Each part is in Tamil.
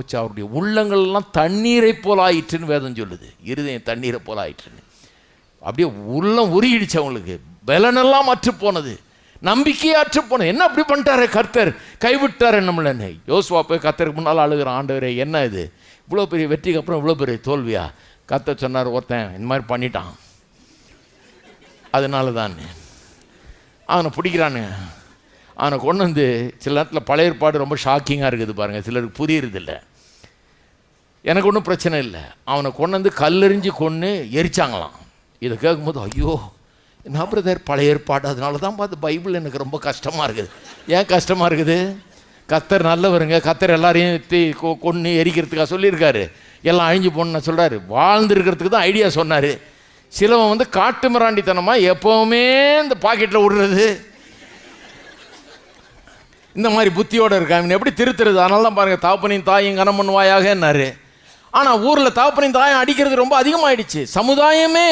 போச்சு அவருடைய உள்ளங்கள்லாம் தண்ணீரை போல் ஆயிற்றுன்னு வேதம் சொல்லுது. இருதயம் தண்ணீரை போல் ஆயிற்றுன்னு. அப்படியே உள்ளம் உருகிடுச்சு அவங்களுக்கு. பலனெல்லாம் அற்று போனது. நம்பிக்கையே அற்று போனது என்ன அப்படி பண்ணிட்டாரு கர்த்தர்? கைவிட்டாரு நம்மளன்னு யோசுவா போய் கர்த்தருக்கு முன்னால் அழுகிற ஆண்டவரே என்ன இது? இவ்வளோ பெரிய வெற்றிக்கு அப்புறம் இவ்வளோ பெரிய தோல்வியா? கர்த்தர் சொன்னார் ஒருத்தன் இந்த மாதிரி பண்ணிட்டான். அதனால தான். அவனை பிடிக்கிறானு. அவனை கொண்டு வந்து சில நேரத்தில் பழைய ஏற்பாடு ரொம்ப ஷாக்கிங்காக இருக்குது பாருங்கள் சிலருக்கு புரியறதில்ல. எனக்கு ஒன்றும் பிரச்சனை இல்லை. அவனை கொண்டு வந்து கல்லெறிஞ்சு கொன்று எரிச்சாங்களாம். இதை கேட்கும்போது ஐயோ என்ன பிரதர் பழைய ஏற்பாடு? அதனால தான் பார்த்து பைபிள் எனக்கு ரொம்ப கஷ்டமாக இருக்குது. ஏன் கஷ்டமாக இருக்குது? கத்தர் நல்லவருங்க. கத்தர் எல்லாரையும் தீ கொ- கொன்று எரிக்கிறதுக்காக சொல்லியிருக்காரு. எல்லாம் அழிஞ்சு போன்னு சொல்கிறாரு வாழ்ந்துருக்கிறதுக்கு தான் ஐடியா சொன்னார். சிலவன் வந்து காட்டு மிராண்டித்தனமாக எப்போவுமே இந்த பாக்கெட்டில் விடுறது. இந்த மாதிரி புத்தியோடு இருக்காங்க எப்படி திருத்துறது? அதனால தான் பாருங்கள் தாப்பனின் தாயும் கனம் பண்ணுவாயாக என்னாரு ஆனால் ஊரில் தகப்பனையும் தாயம் அடிக்கிறது ரொம்ப அதிகமாகிடுச்சு சமுதாயமே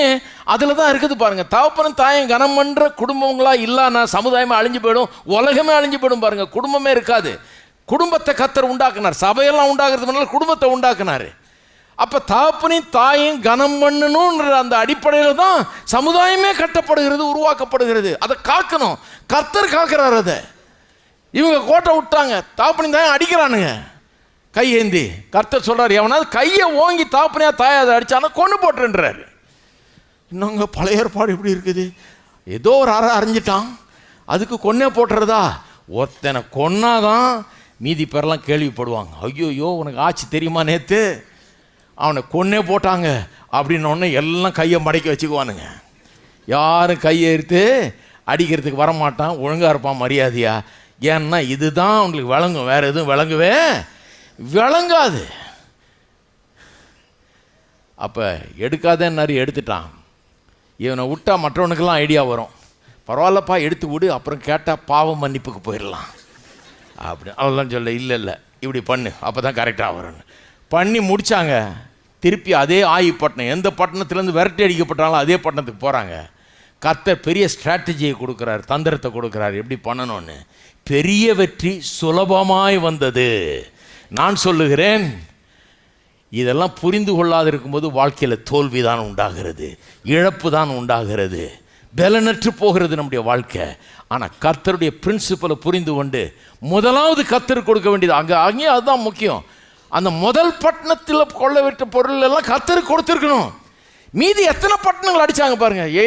அதில் தான் இருக்குது பாருங்கள் தகப்பனும் தாயம் கனம் பண்ணுற குடும்பங்களா இல்லைன்னா சமுதாயமே அழிஞ்சு போயிடும் உலகமே அழிஞ்சு போயிடும் பாருங்கள் குடும்பமே இருக்காது. குடும்பத்தை கத்தர் உண்டாக்குனார். சபையெல்லாம் உண்டாகிறது முன்னால் குடும்பத்தை உண்டாக்குனார். அப்போ தாப்பனையும் தாயும் கனம் பண்ணணுன்ற அந்த அடிப்படையில் தான் சமுதாயமே கட்டப்படுகிறது உருவாக்கப்படுகிறது. அதை காக்கணும். கர்த்தர் காக்கிறார் அதை. இவங்க கோட்டை விட்டாங்க. தாப்பனி தாயம் அடிக்கிறானுங்க. கையேந்தி. கர்த்தர் சொல்கிறார் எவனாவது கையை ஓங்கி தாப்புனையா தாயாத அதை அடிச்சானா கொண்டு போட்டுன்றாரு இன்னொங்க பழைய ஏற்பாடு எப்படி இருக்குது? ஏதோ ஒரு அறை அறிஞ்சிட்டான். அதுக்கு கொன்னே போட்டுறதா? ஒருத்தனை கொன்னாதான் மீதி பேரெல்லாம் கேள்விப்படுவாங்க. ஐயோயோ உனக்கு ஆட்சி தெரியுமா நேற்று அவனை கொன்னே போட்டாங்க. அப்படின்னு எல்லாம் கையை மடக்கி வச்சுக்குவானுங்க. யாரும் கையை எடுத்து அடிக்கிறதுக்கு வரமாட்டான் ஒழுங்காக இருப்பான் மரியாதையா? ஏன்னா இதுதான் அவங்களுக்கு விளங்கும். வேறு எதுவும் விளங்குவே விளங்காது. அப்போ எடுக்காதேன்னாரு எடுத்துட்டான். இவனை விட்டா மற்றவனுக்கெல்லாம் ஐடியா வரும். பரவாயில்லப்பா எடுத்து விடு அப்புறம் கேட்டால் பாவம் மன்னிப்புக்கு போயிடலாம் அப்படி அதெல்லாம் சொல்ல இல்லை இல்லை இப்படி பண்ணு அப்போ தான் கரெக்டாக வரும்னு. பண்ணி முடிச்சாங்க. திருப்பி அதே ஆயிப்பட்டினம் எந்த பட்டணத்துலேருந்து விரட்டி அடிக்கப்பட்டாலும் அதே பட்டணத்துக்கு போகிறாங்க கர்த்தர் பெரிய ஸ்ட்ராட்டஜியை கொடுக்குறாரு தந்திரத்தை கொடுக்குறாரு எப்படி பண்ணணும்னு. பெரிய வெற்றி சுலபமாய் வந்தது. நான் சொல்லுகிறேன் இதெல்லாம் புரிந்து கொள்ளாது இருக்கும்போது வாழ்க்கையில் தோல்வி தான் உண்டாகிறது இழப்பு தான் உண்டாகிறது பலனற்று போகிறது நம்முடைய வாழ்க்கை. ஆனால் கர்த்தருடைய பிரின்சிபலை புரிந்து கொண்டு முதலாவது கர்த்தர் கொடுக்க வேண்டியது அங்கே அங்கேயும் அதுதான் முக்கியம். அந்த முதல் பட்டணத்தில் கொள்ள விட்ட பொருள் எல்லாம் கர்த்தருக்கு கொடுத்துருக்கணும். மீதி எத்தனை பட்டணங்கள் அடித்தாங்க பாருங்க. ஏ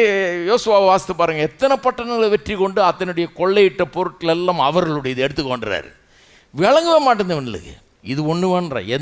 யோசுவா வாஸ்து பாருங்கள் எத்தனை பட்டணங்களை வெற்றி கொண்டு அத்தனுடைய கொள்ளையிட்ட பொருட்கள் எல்லாம் அவர்களுடைய இது எடுத்துக்கொண்டுறாரு விளங்கவே மாட்டேங்குது இவனுக்கு இது ஒன்று வேண்ட